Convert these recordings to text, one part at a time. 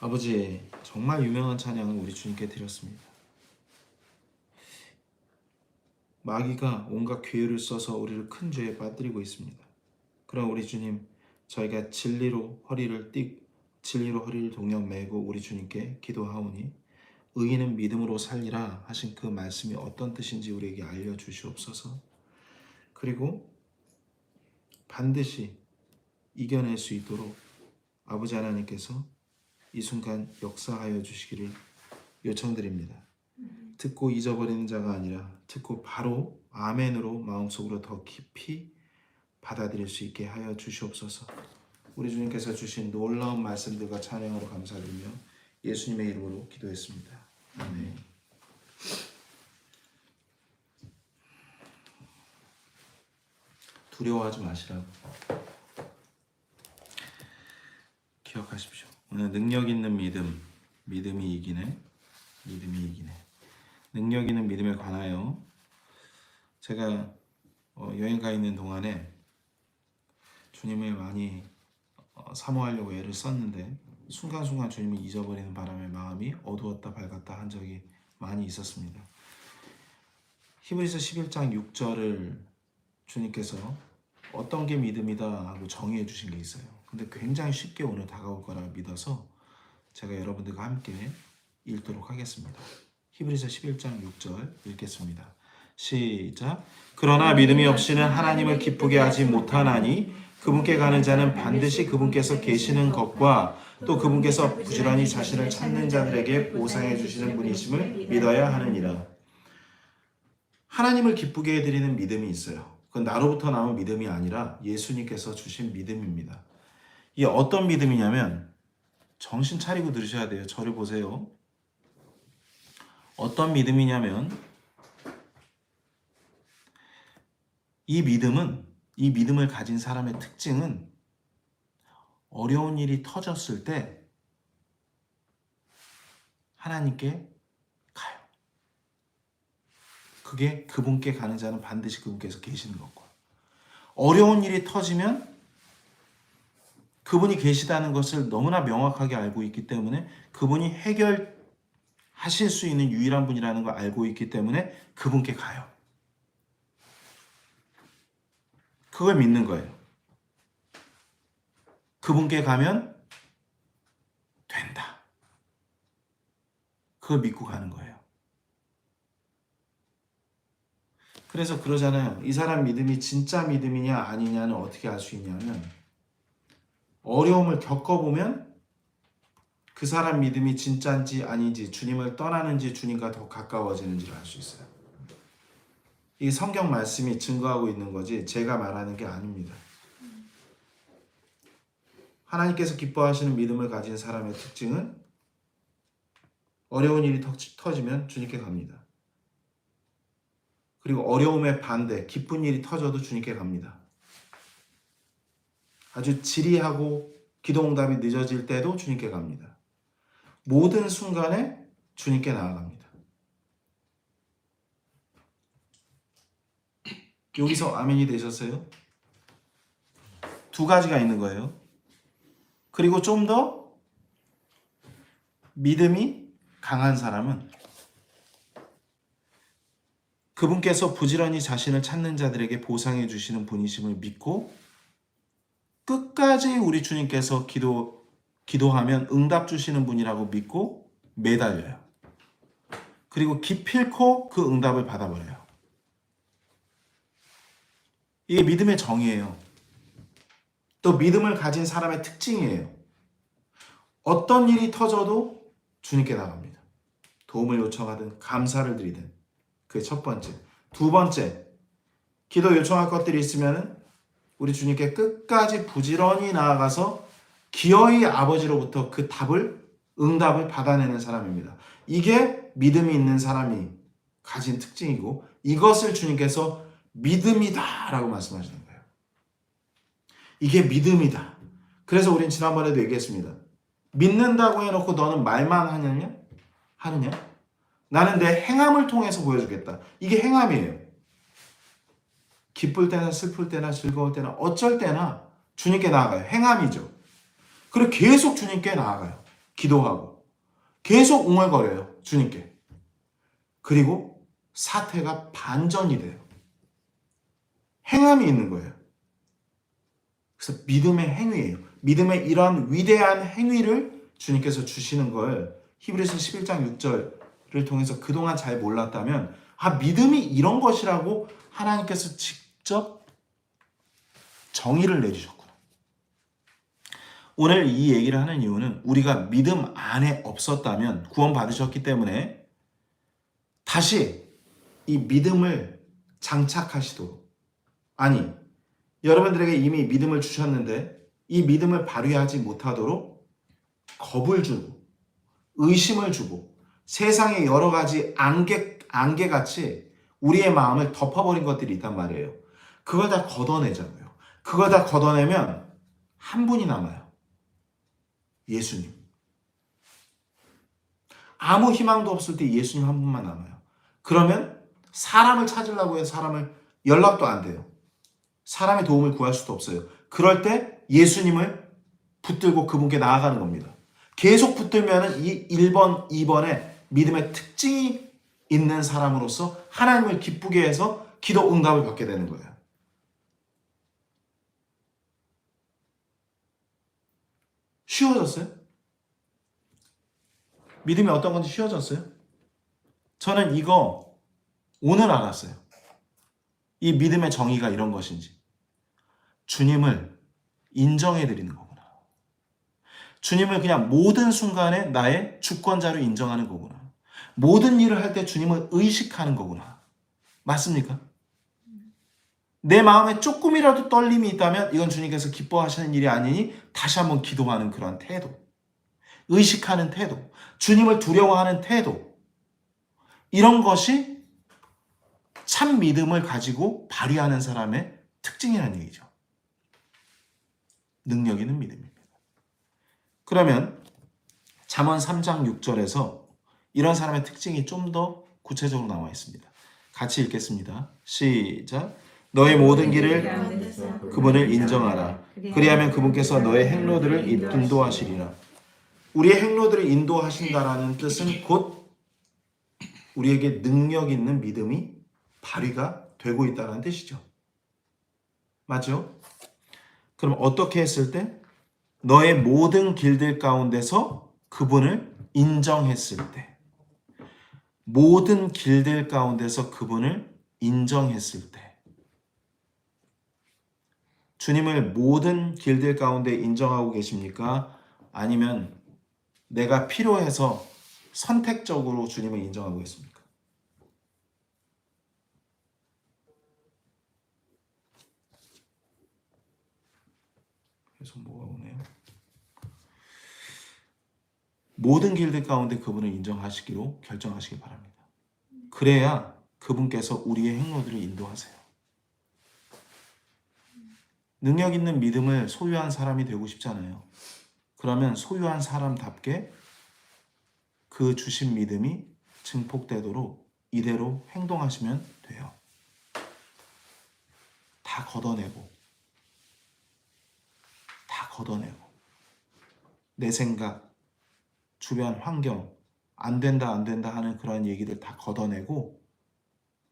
아버지 정말 유명한 찬양을 우리 주님께 드렸습니다. 마귀가 온갖 괴를 써서 우리를 큰 죄에 빠뜨리고 있습니다. 그럼 우리 주님 저희가 진리로 허리를 띠 진리로 허리를 동력 매고 우리 주님께 기도하오니 의인은 믿음으로 살리라 하신 그 말씀이 어떤 뜻인지 우리에게 알려 주시옵소서. 그리고 반드시 이겨낼 수 있도록 아버지 하나님께서 이 순간 역사하여 주시기를 요청드립니다. 듣고 잊어버리는 자가 아니라 듣고 바로 아멘으로 마음속으로 더 깊이 받아들일 수 있게 하여 주시옵소서. 우리 주님께서 주신 놀라운 말씀들과 찬양으로 감사드리며 예수님의 이름으로 기도했습니다. 아멘. 두려워하지 마시라고. 기억하십시오. 오늘 능력 있는 믿음, 믿음이 이기네, 믿음이 이기네. 능력 있는 믿음에 관하여 제가 어, 여행 가 있는 동안에 주님을 많이 어, 사모하려고 애를 썼는데 순간순간 주님을 잊어버리는 바람에 마음이 어두웠다 밝았다 한 적이 많이 있었습니다. 히브리서 11장 6절을 주님께서 어떤 게 믿음이다 하고 정의해 주신 게 있어요. 근데 굉장히 쉽게 오늘 다가올 거라 믿어서 제가 여러분들과 함께 읽도록 하겠습니다. 히브리서 11장 6절 읽겠습니다. 시작. 그러나 믿음이 없이는 하나님을 기쁘게 하지 못하나니 그분께 가는 자는 반드시 그분께서 계시는 것과 또 그분께서 부지런히 자신을 찾는 자들에게 보상해 주시는 분이심을 믿어야 하느니라. 하나님을 기쁘게 해드리는 믿음이 있어요. 그건 나로부터 나온 믿음이 아니라 예수님께서 주신 믿음입니다. 이게 어떤 믿음이냐면 정신 차리고 들으셔야 돼요. 저를 보세요. 어떤 믿음이냐면 이 믿음은 이 믿음을 가진 사람의 특징은 어려운 일이 터졌을 때 하나님께 가요. 그게 그분께 가는 자는 반드시 그분께서 계시는 것과 어려운 일이 터지면 그분이 계시다는 것을 너무나 명확하게 알고 있기 때문에 그분이 해결하실 수 있는 유일한 분이라는 걸 알고 있기 때문에 그분께 가요. 그걸 믿는 거예요. 그분께 가면 된다. 그걸 믿고 가는 거예요. 그래서 그러잖아요. 이 사람 믿음이 진짜 믿음이냐 아니냐는 어떻게 알 수 있냐면 어려움을 겪어보면 그 사람 믿음이 진짜인지 아닌지 주님을 떠나는지 주님과 더 가까워지는지를 알 수 있어요. 이 성경 말씀이 증거하고 있는 거지 제가 말하는 게 아닙니다. 하나님께서 기뻐하시는 믿음을 가진 사람의 특징은 어려운 일이 터지면 주님께 갑니다. 그리고 어려움의 반대, 기쁜 일이 터져도 주님께 갑니다. 아주 지리하고 기도응답이 늦어질 때도 주님께 갑니다. 모든 순간에 주님께 나아갑니다. 여기서 아멘이 되셨어요? 두 가지가 있는 거예요. 그리고 좀 더 믿음이 강한 사람은 그분께서 부지런히 자신을 찾는 자들에게 보상해 주시는 분이심을 믿고 끝까지 우리 주님께서 기도 기도하면 응답 주시는 분이라고 믿고 매달려요. 그리고 기필코 그 응답을 받아버려요. 이게 믿음의 정의예요. 또 믿음을 가진 사람의 특징이에요. 어떤 일이 터져도 주님께 나갑니다. 도움을 요청하든 감사를 드리든 그게 첫 번째. 두 번째, 기도 요청할 것들이 있으면 우리 주님께 끝까지 부지런히 나아가서 기어이 아버지로부터 그 답을 응답을 받아내는 사람입니다. 이게 믿음이 있는 사람이 가진 특징이고 이것을 주님께서 믿음이다라고 말씀하시는 거예요. 이게 믿음이다. 그래서 우린 지난번에도 얘기했습니다. 믿는다고 해놓고 너는 말만 하느냐? 하느냐? 나는 내 행함을 통해서 보여주겠다. 이게 행함이에요. 기쁠 때나 슬플 때나 즐거울 때나 어쩔 때나 주님께 나아가요. 행함이죠. 그리고 계속 주님께 나아가요. 기도하고 계속 웅얼거려요. 주님께. 그리고 사태가 반전이 돼요. 행함이 있는 거예요. 그래서 믿음의 행위예요. 믿음의 이러한 위대한 행위를 주님께서 주시는 걸 히브리서 11장 6절을 통해서 그동안 잘 몰랐다면 아 믿음이 이런 것이라고 하나님께서 직 접 정의를 내주셨구나. 오늘 이 얘기를 하는 이유는 우리가 믿음 안에 없었다면 구원 받으셨기 때문에 다시 이 믿음을 장착하시도록 아니 여러분들에게 이미 믿음을 주셨는데 이 믿음을 발휘하지 못하도록 겁을 주고 의심을 주고 세상의 여러 가지 안개 안개같이 우리의 마음을 덮어버린 것들이 있단 말이에요. 그걸 다 걷어내자고요. 그걸 다 걷어내면 한 분이 남아요. 예수님. 아무 희망도 없을 때 예수님 한 분만 남아요. 그러면 사람을 찾으려고 해서 사람을 연락도 안 돼요. 사람의 도움을 구할 수도 없어요. 그럴 때 예수님을 붙들고 그분께 나아가는 겁니다. 계속 붙들면 이 1번, 2번에 믿음의 특징이 있는 사람으로서 하나님을 기쁘게 해서 기도 응답을 받게 되는 거예요. 쉬워졌어요? 믿음이 어떤 건지 쉬워졌어요? 저는 이거 오늘 알았어요. 이 믿음의 정의가 이런 것인지. 주님을 인정해 드리는 거구나. 주님을 그냥 모든 순간에 나의 주권자로 인정하는 거구나. 모든 일을 할 때 주님을 의식하는 거구나. 맞습니까? 내 마음에 조금이라도 떨림이 있다면 이건 주님께서 기뻐하시는 일이 아니니 다시 한번 기도하는 그러한 태도. 의식하는 태도. 주님을 두려워하는 태도. 이런 것이 참 믿음을 가지고 발휘하는 사람의 특징이라는 얘기죠. 능력 있는 믿음입니다. 그러면 잠언 3장 6절에서 이런 사람의 특징이 좀 더 구체적으로 나와 있습니다. 같이 읽겠습니다. 시작. 너의 모든 길을 그분을 인정하라. 그리하면 그분께서 너의 행로들을 인도하시리라. 우리의 행로들을 인도하신다라는 뜻은 곧 우리에게 능력 있는 믿음이 발휘가 되고 있다는 뜻이죠. 맞죠? 그럼 어떻게 했을 때? 너의 모든 길들 가운데서 그분을 인정했을 때. 모든 길들 가운데서 그분을 인정했을 때. 주님을 모든 길들 가운데 인정하고 계십니까? 아니면 내가 필요해서 선택적으로 주님을 인정하고 있습니까? 계속 뭐가 오네요. 모든 길들 가운데 그분을 인정하시기로 결정하시기 바랍니다. 그래야 그분께서 우리의 행로들을 인도하세요. 능력 있는 믿음을 소유한 사람이 되고 싶잖아요. 그러면 소유한 사람답게 그 주신 믿음이 증폭되도록 이대로 행동하시면 돼요. 다 걷어내고, 다 걷어내고, 내 생각, 주변 환경, 안 된다, 안 된다 하는 그런 얘기들 다 걷어내고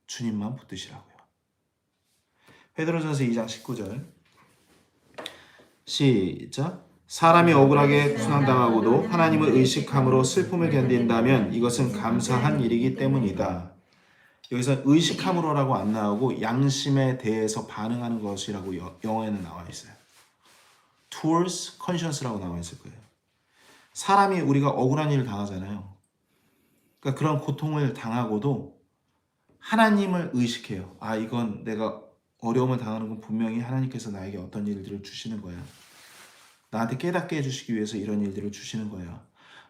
주님만 붙드시라고요. 베드로전서 2장 19절 시작 사람이 억울하게 순환당하고도 하나님을 의식함으로 슬픔을 견딘다면 이것은 감사한 일이기 때문이다. 여기서 의식함으로라고 안 나오고 양심에 대해서 반응하는 것이라고 여- 영어에는 나와 있어요. towards conscience라고 나와 있을 거예요. 사람이 우리가 억울한 일을 당하잖아요. 그러니까 그런 고통을 당하고도 하나님을 의식해요. 아, 이건 내가 어려움을 당하는 건 분명히 하나님께서 나에게 어떤 일들을 주시는 거야. 나한테 깨닫게 해주시기 위해서 이런 일들을 주시는 거야.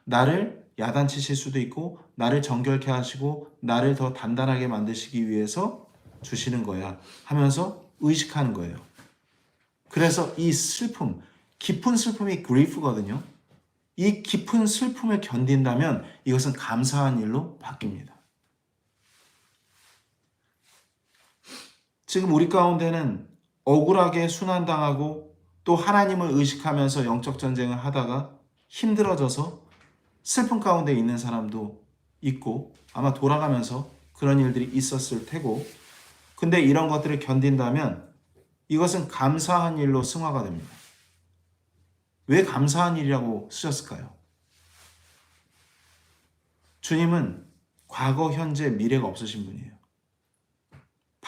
나를 야단치실 수도 있고, 나를 정결케 하시고, 나를 더 단단하게 만드시기 위해서 주시는 거야. 하면서 의식하는 거예요. 그래서 이 슬픔, 깊은 슬픔이 grief거든요. 이 깊은 슬픔을 견딘다면 이것은 감사한 일로 바뀝니다. 지금 우리 가운데는 억울하게 순환당하고 또 하나님을 의식하면서 영적 전쟁을 하다가 힘들어져서 슬픔 가운데 있는 사람도 있고 아마 돌아가면서 그런 일들이 있었을 테고 근데 이런 것들을 견딘다면 이것은 감사한 일로 승화가 됩니다. 왜 감사한 일이라고 쓰셨을까요? 주님은 과거, 현재, 미래가 없으신 분이에요.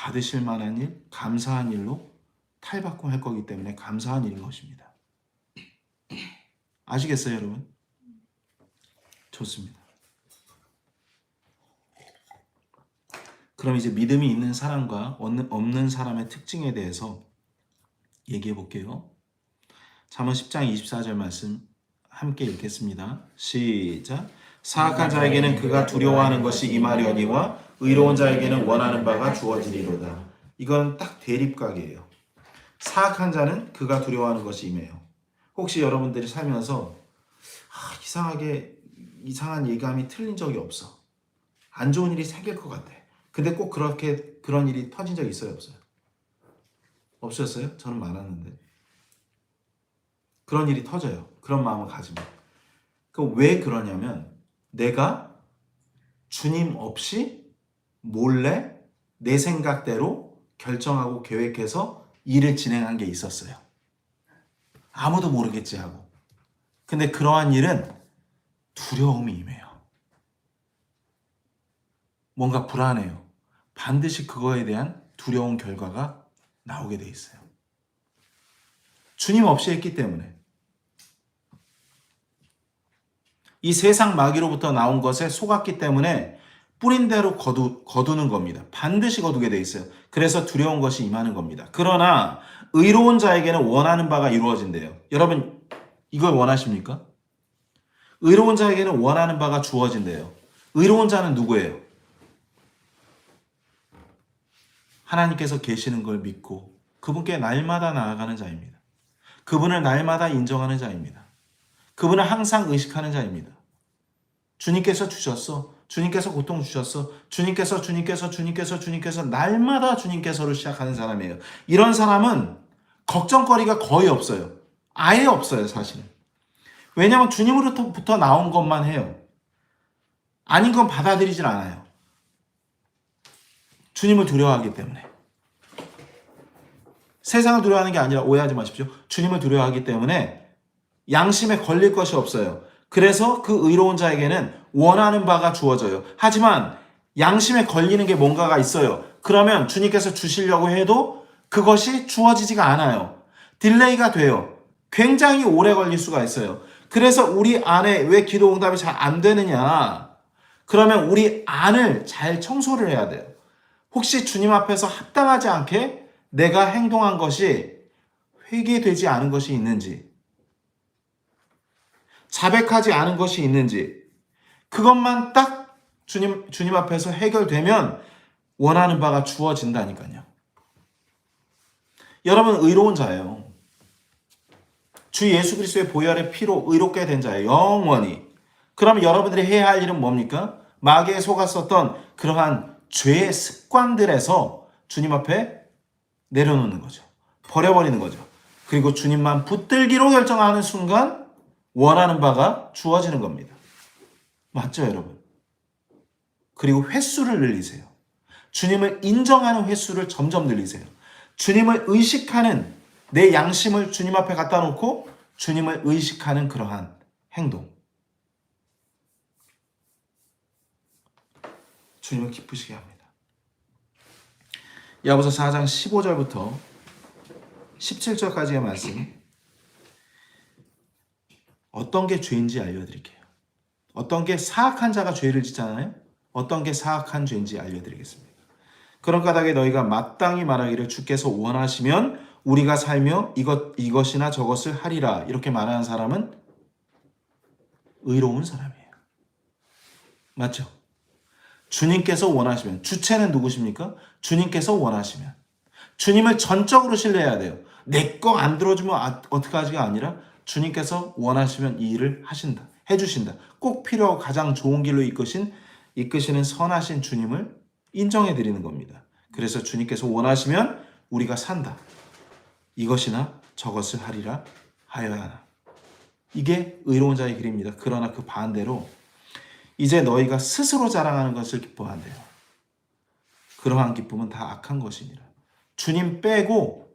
받으실 만한 일, 감사한 일로 탈바꿈할 거기 때문에 감사한 일인 것입니다. 아시겠어요, 여러분? 좋습니다. 그럼 이제 믿음이 있는 사람과 없는- 사람의 특징에 대해서 얘기해 볼게요. 잠언 10장 24절 말씀 함께 읽겠습니다. 시작. 사악한 자에게는 그가 두려워하는 것이 임하려니와 의로운 자에게는 원하는 바가 주어지리로다. 이건 딱 대립각이에요. 사악한 자는 그가 두려워하는 것이 임해요. 혹시 여러분들이 살면서 아, 이상하게 이상한 예감이 틀린 적이 없어. 안 좋은 일이 생길 것 같아. 근데 꼭 그렇게 그런 일이 터진 적 있어요, 없어요? 없었어요? 저는 많았는데. 그런 일이 터져요. 그런 마음을 가지면. 그왜 그러냐면 내가 주님 없이 몰래 내 생각대로 결정하고 계획해서 일을 진행한 게 있었어요. 아무도 모르겠지 하고. 근데 그러한 일은 두려움이 임해요. 뭔가 불안해요. 반드시 그거에 대한 두려운 결과가 나오게 돼 있어요. 주님 없이 했기 때문에. 이 세상 마귀로부터 나온 것에 속았기 때문에 뿌린 대로 거두, 거두는 겁니다. 반드시 거두게 돼 있어요. 그래서 두려운 것이 임하는 겁니다. 그러나 의로운 자에게는 원하는 바가 이루어진대요. 여러분, 이걸 원하십니까? 의로운 자에게는 원하는 바가 주어진대요. 의로운 자는 누구예요? 하나님께서 계시는 걸 믿고 그분께 날마다 나아가는 자입니다. 그분을 날마다 인정하는 자입니다. 그분을 항상 의식하는 자입니다. 주님께서 주셨어. 주님께서 고통 주셨어. 주님께서 주님께서 주님께서 주님께서 날마다 주님께서로 시작하는 사람이에요. 이런 사람은 걱정거리가 거의 없어요. 아예 없어요, 사실은. 왜냐하면 주님으로부터 나온 것만 해요. 아닌 건 받아들이질 않아요. 주님을 두려워하기 때문에. 세상을 두려워하는 게 아니라 오해하지 마십시오. 주님을 두려워하기 때문에 양심에 걸릴 것이 없어요. 그래서 그 의로운 자에게는 원하는 바가 주어져요. 하지만 양심에 걸리는 게 뭔가가 있어요. 그러면 주님께서 주시려고 해도 그것이 주어지지가 않아요. 딜레이가 돼요. 굉장히 오래 걸릴 수가 있어요. 그래서 우리 안에 왜 기도 응답이 잘 안 되느냐? 그러면 우리 안을 잘 청소를 해야 돼요. 혹시 주님 앞에서 합당하지 않게 내가 행동한 것이 회개되지 않은 것이 있는지, 자백하지 않은 것이 있는지, 그것만 딱 주님, 주님 앞에서 해결되면 원하는 바가 주어진다니까요. 여러분, 의로운 자예요. 주 예수 그리스도의 보혈의 피로 의롭게 된 자예요. 영원히. 그럼 여러분들이 해야 할 일은 뭡니까? 마귀에 속았었던 그러한 죄의 습관들에서 주님 앞에 내려놓는 거죠. 버려버리는 거죠. 그리고 주님만 붙들기로 결정하는 순간 원하는 바가 주어지는 겁니다. 맞죠, 여러분? 그리고 횟수를 늘리세요. 주님을 인정하는 횟수를 점점 늘리세요. 주님을 의식하는 내 양심을 주님 앞에 갖다 놓고 주님을 의식하는 그러한 행동. 주님을 기쁘시게 합니다. 야고보서 4장 15절부터 17절까지의 말씀 어떤 게 죄인지 알려드릴게요. 어떤 게 사악한 자가 죄를 짓잖아요. 어떤 게 사악한 죄인지 알려드리겠습니다. 그런 까닭에 너희가 마땅히 말하기를 주께서 원하시면 우리가 살며 이것 이것이나 저것을 하리라 이렇게 말하는 사람은 의로운 사람이에요. 맞죠? 주님께서 원하시면 주체는 누구십니까? 주님께서 원하시면 주님을 전적으로 신뢰해야 돼요. 내 거 안 들어주면 아, 어떡하지가 아니라 주님께서 원하시면 이 일을 하신다. 해주신다. 꼭 필요하고 가장 좋은 길로 이끄신 이끄시는 선하신 주님을 인정해 드리는 겁니다. 그래서 주님께서 원하시면 우리가 산다. 이것이나 저것을 하리라 하여야 하나. 이게 의로운 자의 길입니다. 그러나 그 반대로 이제 너희가 스스로 자랑하는 것을 기뻐한대요. 그러한 기쁨은 다 악한 것이니라. 주님 빼고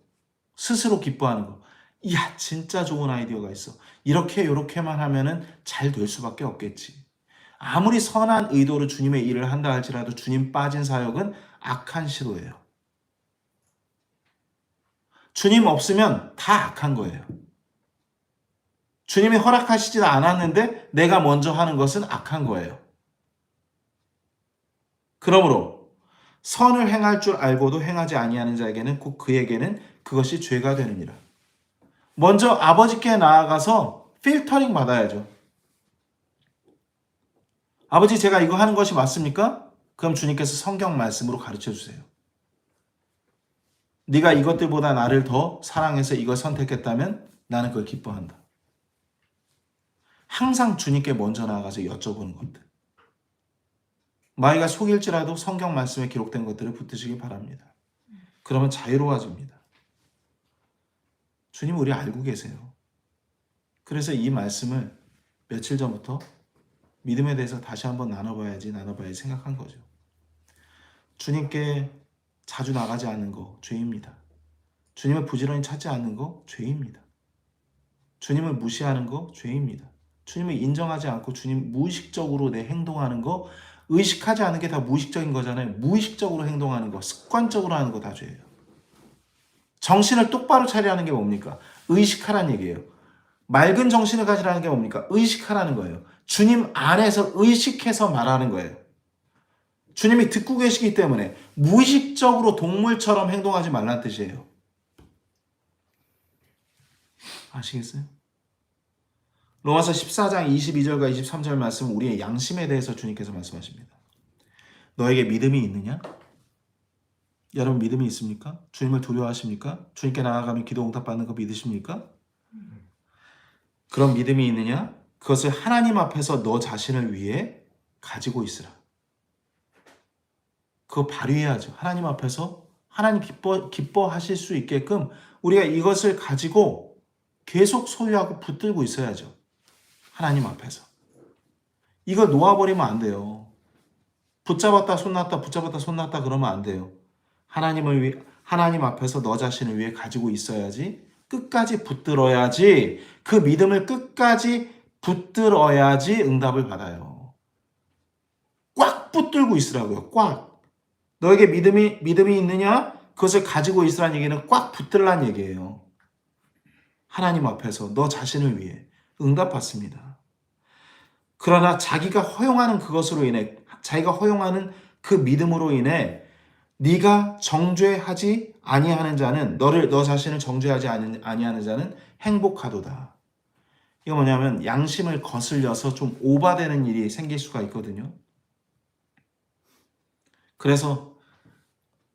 스스로 기뻐하는 거. 이야, 진짜 좋은 아이디어가 있어. 이렇게 요렇게만 하면은 잘 될 수밖에 없겠지. 아무리 선한 의도로 주님의 일을 한다 할지라도 주님 빠진 사역은 악한 시도예요. 주님 없으면 다 악한 거예요. 주님이 허락하시지도 않았는데 내가 먼저 하는 것은 악한 거예요. 그러므로 선을 행할 줄 알고도 행하지 아니하는 자에게는 곧 그에게는 그것이 죄가 되느니라. 먼저 아버지께 나아가서 필터링 받아야죠. 아버지 제가 이거 하는 것이 맞습니까? 그럼 주님께서 성경 말씀으로 가르쳐 주세요. 네가 이것들보다 나를 더 사랑해서 이걸 선택했다면 나는 그걸 기뻐한다. 항상 주님께 먼저 나아가서 여쭤보는 것들. 마이가 속일지라도 성경 말씀에 기록된 것들을 붙드시기 바랍니다. 그러면 자유로워집니다. 주님 우리 알고 계세요. 그래서 이 말씀을 며칠 전부터 믿음에 대해서 다시 한번 나눠봐야지 나눠봐야지 생각한 거죠. 주님께 자주 나가지 않는 거 죄입니다. 주님을 부지런히 찾지 않는 거 죄입니다. 주님을 무시하는 거 죄입니다. 주님을 인정하지 않고 주님 무의식적으로 내 행동하는 거 의식하지 않은 게 다 무의식적인 거잖아요. 무의식적으로 행동하는 거, 습관적으로 하는 거 다 죄예요. 정신을 똑바로 차리라는 게 뭡니까? 의식하라는 얘기예요. 맑은 정신을 가지라는 게 뭡니까? 의식하라는 거예요. 주님 안에서 의식해서 말하는 거예요. 주님이 듣고 계시기 때문에 무의식적으로 동물처럼 행동하지 말란 뜻이에요. 아시겠어요? 로마서 14장 22절과 23절 말씀 우리의 양심에 대해서 주님께서 말씀하십니다. 너에게 믿음이 있느냐? 여러분 믿음이 있습니까? 주님을 두려워하십니까? 주님께 나아가면 기도 응답받는 거 믿으십니까? 그런 믿음이 있느냐? 그것을 하나님 앞에서 너 자신을 위해 가지고 있으라. 그거 발휘해야죠. 하나님 앞에서 하나님 기뻐 기뻐하실 수 있게끔 우리가 이것을 가지고 계속 소유하고 붙들고 있어야죠. 하나님 앞에서. 이거 놓아버리면 안 돼요. 붙잡았다 손 놨다 붙잡았다 손 놨다 그러면 안 돼요. 하나님을 위 하나님 앞에서 너 자신을 위해 가지고 있어야지 끝까지 붙들어야지 그 믿음을 끝까지 붙들어야지 응답을 받아요. 꽉 붙들고 있으라고요. 꽉. 너에게 믿음이 믿음이 있느냐? 그것을 가지고 있으라는 얘기는 꽉 붙들란 얘기예요. 하나님 앞에서 너 자신을 위해 응답받습니다. 그러나 자기가 허용하는 그것으로 인해 자기가 허용하는 그 믿음으로 인해 네가 정죄하지 아니하는 자는 너를 너 자신을 정죄하지 아니하는 자는 행복하도다. 이거 뭐냐면 양심을 거슬려서 좀 오바되는 일이 생길 수가 있거든요. 그래서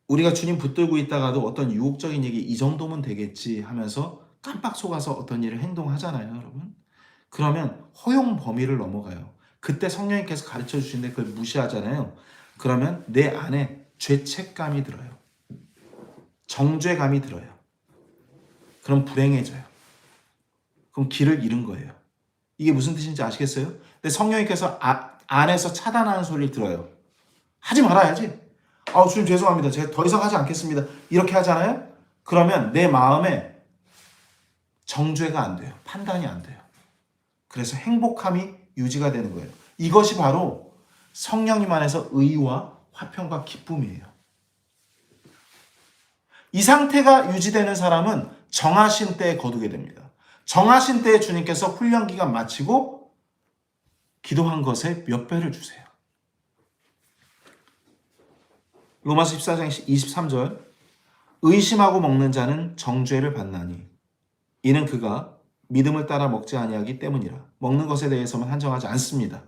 우리가 주님 붙들고 있다가도 어떤 유혹적인 얘기 이 정도면 되겠지 하면서 깜빡 속아서 어떤 일을 행동하잖아요, 여러분. 그러면 허용 범위를 넘어가요. 그때 성령님께서 가르쳐 주시는데 그걸 무시하잖아요. 그러면 내 안에 죄책감이 들어요. 정죄감이 들어요. 그럼 불행해져요. 그럼 길을 잃은 거예요. 이게 무슨 뜻인지 아시겠어요? 근데 성령님께서 아, 안에서 차단하는 소리를 들어요. 하지 말아야지. 아, 주님 죄송합니다. 제가 더 이상 하지 않겠습니다. 이렇게 하잖아요? 그러면 내 마음에 정죄가 안 돼요. 판단이 안 돼요. 그래서 행복함이 유지가 되는 거예요. 이것이 바로 성령님 안에서 의와 화평과 기쁨이에요. 이 상태가 유지되는 사람은 정하신 때에 거두게 됩니다. 정하신 때에 주님께서 훈련 기간 마치고 기도한 것에 몇 배를 주세요. 로마서 14장 23절 의심하고 먹는 자는 정죄를 받나니 이는 그가 믿음을 따라 먹지 아니하기 때문이라. 먹는 것에 대해서만 한정하지 않습니다.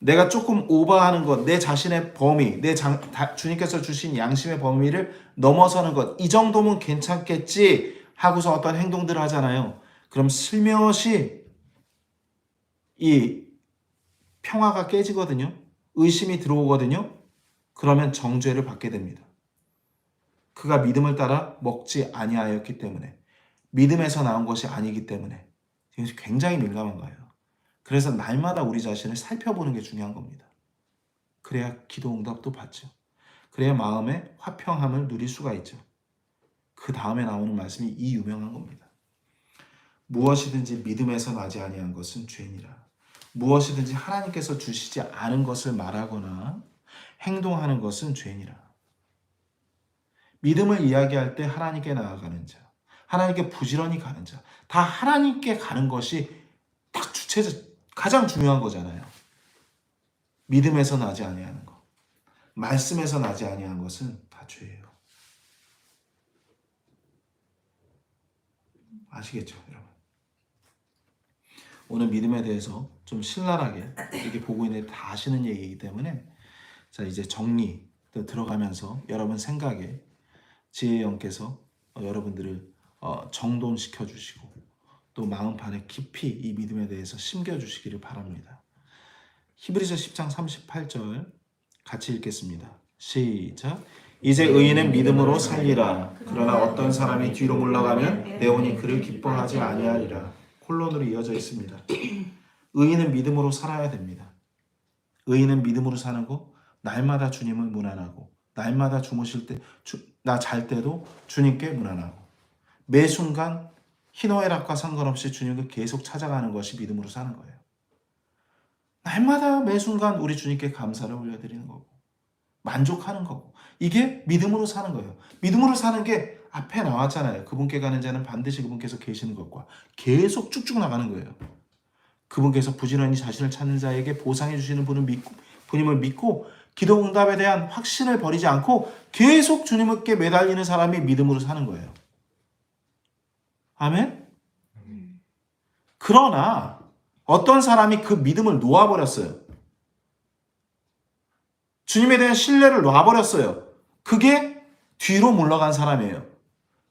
내가 조금 오버하는 것, 내 자신의 범위, 내 장, 다, 주님께서 주신 양심의 범위를 넘어서는 것, 이 정도면 괜찮겠지 하고서 어떤 행동들을 하잖아요. 그럼 슬며시 이 평화가 깨지거든요. 의심이 들어오거든요. 그러면 정죄를 받게 됩니다. 그가 믿음을 따라 먹지 아니하였기 때문에 믿음에서 나온 것이 아니기 때문에 굉장히 민감한 거예요. 그래서 날마다 우리 자신을 살펴보는 게 중요한 겁니다. 그래야 기도 응답도 받죠. 그래야 마음의 화평함을 누릴 수가 있죠. 그 다음에 나오는 말씀이 이 유명한 겁니다. 무엇이든지 믿음에서 나지 아니한 것은 죄니라. 무엇이든지 하나님께서 주시지 않은 것을 말하거나 행동하는 것은 죄니라. 믿음을 이야기할 때 하나님께 나아가는 자, 하나님께 부지런히 가는 자, 다 하나님께 가는 것이 딱 주체적 가장 중요한 거잖아요. 믿음에서 나지 아니하는 것, 말씀에서 나지 아니한 것은 다 죄예요. 아시겠죠, 여러분? 오늘 믿음에 대해서 좀 신랄하게 이렇게 보고 있는데 다 아시는 얘기이기 때문에 자 이제 정리 또 들어가면서 여러분 생각에 지혜 영께서 어, 여러분들을 어, 정돈시켜 주시고 또 마음판에 깊이 이 믿음에 대해서 심겨 주시기를 바랍니다. 히브리서 10장 38절 같이 읽겠습니다. 시작. 이제 의인은 믿음으로 살리라. 그러나 어떤 사람이 뒤로 물러가면 내온이 그를 기뻐하지 아니하리라. 콜론으로 이어져 있습니다. 의인은 믿음으로 살아야 됩니다. 의인은 믿음으로 사는 거 날마다 주님을 문안하고 날마다 주무실 때 나 잘 때도 주님께 문안하고 매 순간 희노애락과 상관없이 주님을 계속 찾아가는 것이 믿음으로 사는 거예요. 날마다 매 순간 우리 주님께 감사를 올려드리는 거고 만족하는 거고 이게 믿음으로 사는 거예요. 믿음으로 사는 게 앞에 나왔잖아요. 그분께 가는 자는 반드시 그분께서 계시는 것과 계속 쭉쭉 나가는 거예요. 그분께서 부지런히 자신을 찾는 자에게 보상해 주시는 분을 믿고 주님을 믿고 기도 응답에 대한 확신을 버리지 않고 계속 주님께 매달리는 사람이 믿음으로 사는 거예요. 아멘. 그러나 어떤 사람이 그 믿음을 놓아버렸어요. 주님에 대한 신뢰를 놔버렸어요. 그게 뒤로 물러간 사람이에요.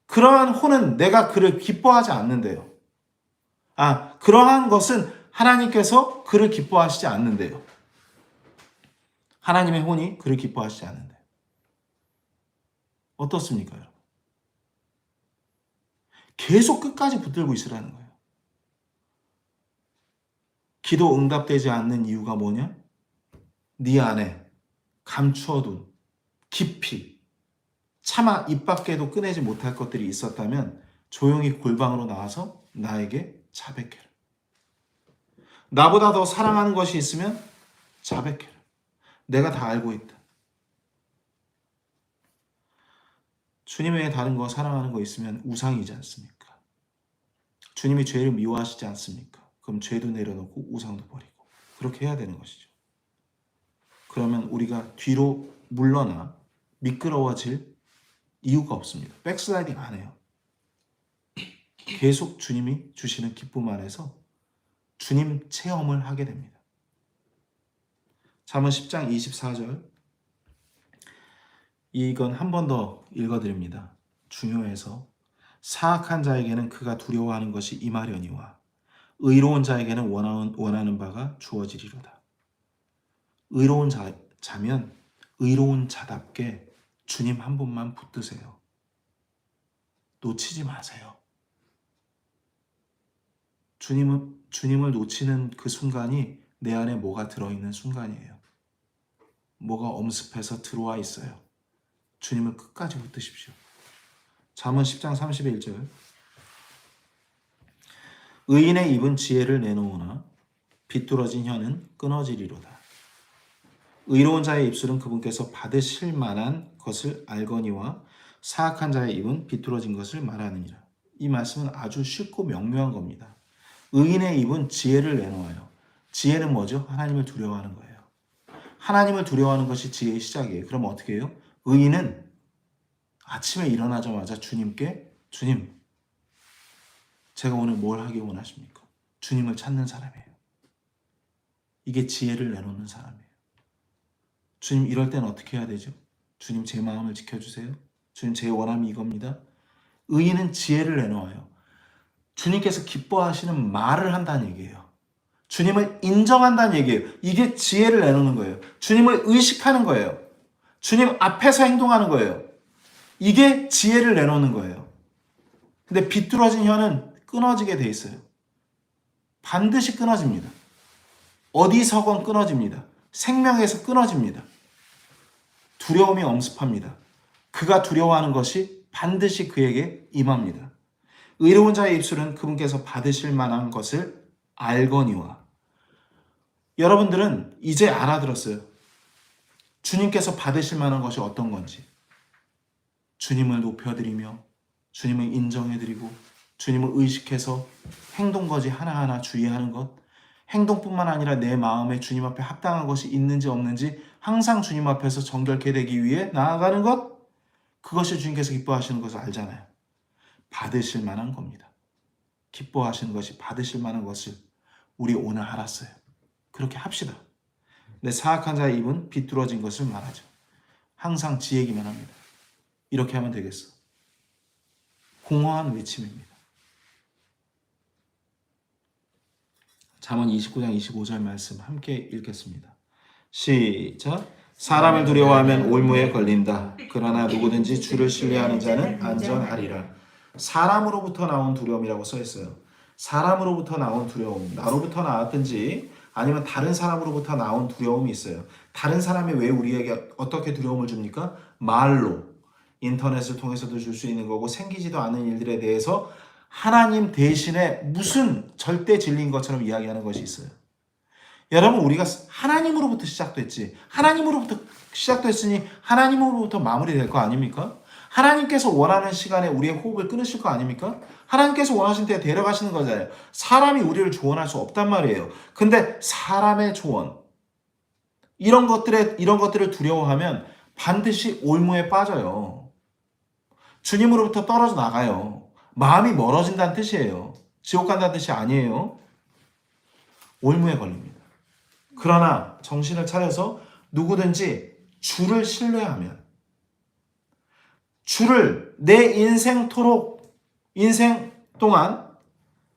그러한 혼은 내가 그를 기뻐하지 않는데요. 아, 그러한 것은 하나님께서 그를 기뻐하시지 않는데요. 하나님의 혼이 그를 기뻐하시지 않는데. 어떻습니까, 여러분? 계속 끝까지 붙들고 있으라는 거예요. 기도 응답되지 않는 이유가 뭐냐? 네 안에 감추어둔 깊이 차마 입 밖에도 꺼내지 못할 것들이 있었다면 조용히 골방으로 나와서 나에게 자백해라. 나보다 더 사랑하는 것이 있으면 자백해라. 내가 다 알고 있다. 주님 외에 다른 거 사랑하는 거 있으면 우상이지 않습니까? 주님이 죄를 미워하시지 않습니까? 그럼 죄도 내려놓고 우상도 버리고 그렇게 해야 되는 것이죠. 그러면 우리가 뒤로 물러나 미끄러워질 이유가 없습니다. 백슬라이딩 안 해요. 계속 주님이 주시는 기쁨 안에서 주님 체험을 하게 됩니다. 잠언 10장 24절 이건 한 번 더 읽어드립니다. 중요해서 사악한 자에게는 그가 두려워하는 것이 임하려니와 의로운 자에게는 원하는, 원하는 바가 주어지리로다. 의로운 자, 자면 의로운 자답게 주님 한 분만 붙드세요. 놓치지 마세요. 주님은, 주님을 놓치는 그 순간이 내 안에 뭐가 들어있는 순간이에요. 뭐가 엄습해서 들어와 있어요. 주님을 끝까지 붙드십시오. 잠언 10장 31절 의인의 입은 지혜를 내놓으나 비뚤어진 혀는 끊어지리로다. 의로운 자의 입술은 그분께서 받으실 만한 것을 알거니와 사악한 자의 입은 비뚤어진 것을 말하느니라. 이 말씀은 아주 쉽고 명료한 겁니다. 의인의 입은 지혜를 내놓아요. 지혜는 뭐죠? 하나님을 두려워하는 거예요. 하나님을 두려워하는 것이 지혜의 시작이에요. 그럼 어떻게 해요? 의인은 아침에 일어나자마자 주님께 주님 제가 오늘 뭘 하기 원하십니까? 주님을 찾는 사람이에요. 이게 지혜를 내놓는 사람이에요. 주님 이럴 땐 어떻게 해야 되죠? 주님 제 마음을 지켜주세요. 주님 제 원함이 이겁니다. 의인은 지혜를 내놓아요. 주님께서 기뻐하시는 말을 한다는 얘기예요. 주님을 인정한다는 얘기예요. 이게 지혜를 내놓는 거예요. 주님을 의식하는 거예요. 주님 앞에서 행동하는 거예요. 이게 지혜를 내놓는 거예요. 근데 비뚤어진 혀는 끊어지게 돼 있어요. 반드시 끊어집니다. 어디서건 끊어집니다. 생명에서 끊어집니다. 두려움이 엄습합니다. 그가 두려워하는 것이 반드시 그에게 임합니다. 의로운 자의 입술은 그분께서 받으실 만한 것을 알거니와 여러분들은 이제 알아들었어요. 주님께서 받으실 만한 것이 어떤 건지 주님을 높여드리며 주님을 인정해드리고 주님을 의식해서 행동 거지 하나하나 주의하는 것 행동뿐만 아니라 내 마음에 주님 앞에 합당한 것이 있는지 없는지 항상 주님 앞에서 정결케 되기 위해 나아가는 것 그것이 주님께서 기뻐하시는 것을 알잖아요. 받으실 만한 겁니다. 기뻐하시는 것이 받으실 만한 것을 우리 오늘 알았어요. 그렇게 합시다. 내 사악한 자의 입은 비뚤어진 것을 말하죠. 항상 지 얘기만 합니다. 이렇게 하면 되겠어. 공허한 외침입니다. 잠언 29장 25절 말씀 함께 읽겠습니다. 시작. 사람을 두려워하면 올무에 걸린다. 그러나 누구든지 주를 신뢰하는 자는 안전하리라. 사람으로부터 나온 두려움이라고 써 있어요. 사람으로부터 나온 두려움, 나로부터 나왔든지 아니면 다른 사람으로부터 나온 두려움이 있어요. 다른 사람이 왜 우리에게 어떻게 두려움을 줍니까? 말로 인터넷을 통해서도 줄 수 있는 거고 생기지도 않은 일들에 대해서 하나님 대신에 무슨 절대 진리인 것처럼 이야기하는 것이 있어요. 여러분 우리가 하나님으로부터 시작됐지 하나님으로부터 시작됐으니 하나님으로부터 마무리될 거 아닙니까? 하나님께서 원하는 시간에 우리의 호흡을 끊으실 거 아닙니까? 하나님께서 원하신 때 데려가시는 거잖아요. 사람이 우리를 조언할 수 없단 말이에요. 근데 사람의 조언 이런 것들에 이런 것들을 두려워하면 반드시 올무에 빠져요. 주님으로부터 떨어져 나가요. 마음이 멀어진다는 뜻이에요. 지옥 간다는 뜻이 아니에요. 올무에 걸립니다. 그러나 정신을 차려서 누구든지 주를 신뢰하면 주를 내 인생토록 인생 동안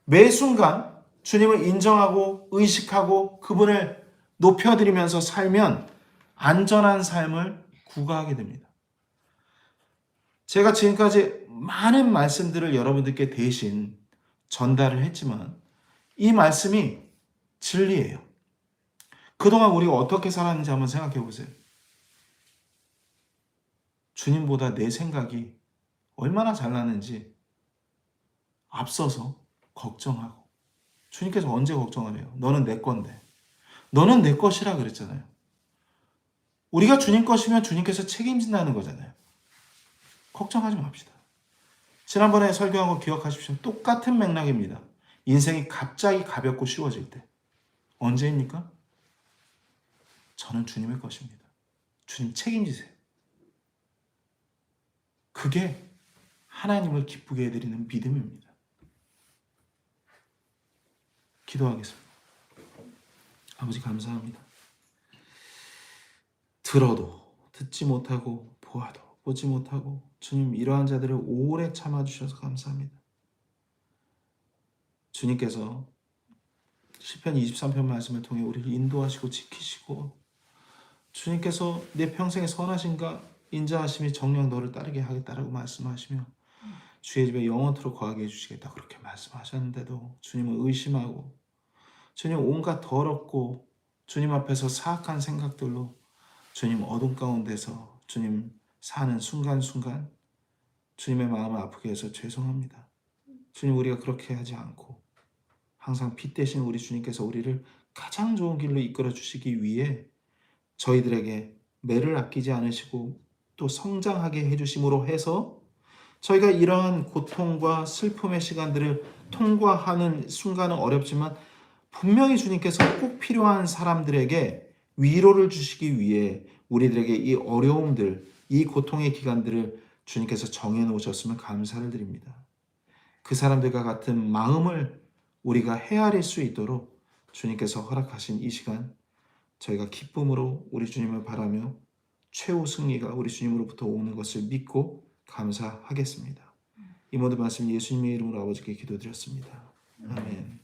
매 순간 주님을 인정하고 의식하고 그분을 높여드리면서 살면 안전한 삶을 구가하게 됩니다. 제가 지금까지 많은 말씀들을 여러분들께 대신 전달을 했지만 이 말씀이 진리예요. 그동안 우리가 어떻게 살았는지 한번 생각해 보세요. 주님보다 내 생각이 얼마나 잘났는지 앞서서 걱정하고 주님께서 언제 걱정을 해요? 너는 내 건데. 너는 내 것이라 그랬잖아요. 우리가 주님 것이면 주님께서 책임진다는 거잖아요. 걱정하지 맙시다. 지난번에 설교한 거 기억하십시오. 똑같은 맥락입니다. 인생이 갑자기 가볍고 쉬워질 때. 언제입니까? 저는 주님의 것입니다. 주님 책임지세요. 그게 하나님을 기쁘게 해드리는 믿음입니다. 기도하겠습니다. 아버지 감사합니다. 들어도 듣지 못하고 보아도 보지 못하고 주님 이러한 자들을 오래 참아주셔서 감사합니다. 주님께서 시편 23편 말씀을 통해 우리를 인도하시고 지키시고 주님께서 내 평생에 선하신가 인자하심이 정령 너를 따르게 하겠다라고 말씀하시며 주의 집에 영원토록 거하게 해주시겠다 그렇게 말씀하셨는데도 주님을 의심하고 주님 온갖 더럽고 주님 앞에서 사악한 생각들로 주님 어둠 가운데서 주님 사는 순간순간 주님의 마음을 아프게 해서 죄송합니다. 주님 우리가 그렇게 하지 않고 항상 빛 대신 우리 주님께서 우리를 가장 좋은 길로 이끌어 주시기 위해 저희들에게 매를 아끼지 않으시고 또 성장하게 해주심으로 해서 저희가 이러한 고통과 슬픔의 시간들을 통과하는 순간은 어렵지만 분명히 주님께서 꼭 필요한 사람들에게 위로를 주시기 위해 우리들에게 이 어려움들, 이 고통의 기간들을 주님께서 정해 놓으셨으면 감사를 드립니다. 그 사람들과 같은 마음을 우리가 헤아릴 수 있도록 주님께서 허락하신 이 시간 저희가 기쁨으로 우리 주님을 바라며 최후 승리가 우리 주님으로부터 오는 것을 믿고 감사하겠습니다. 이 모든 말씀 예수님의 이름으로 아버지께 기도드렸습니다. 아멘.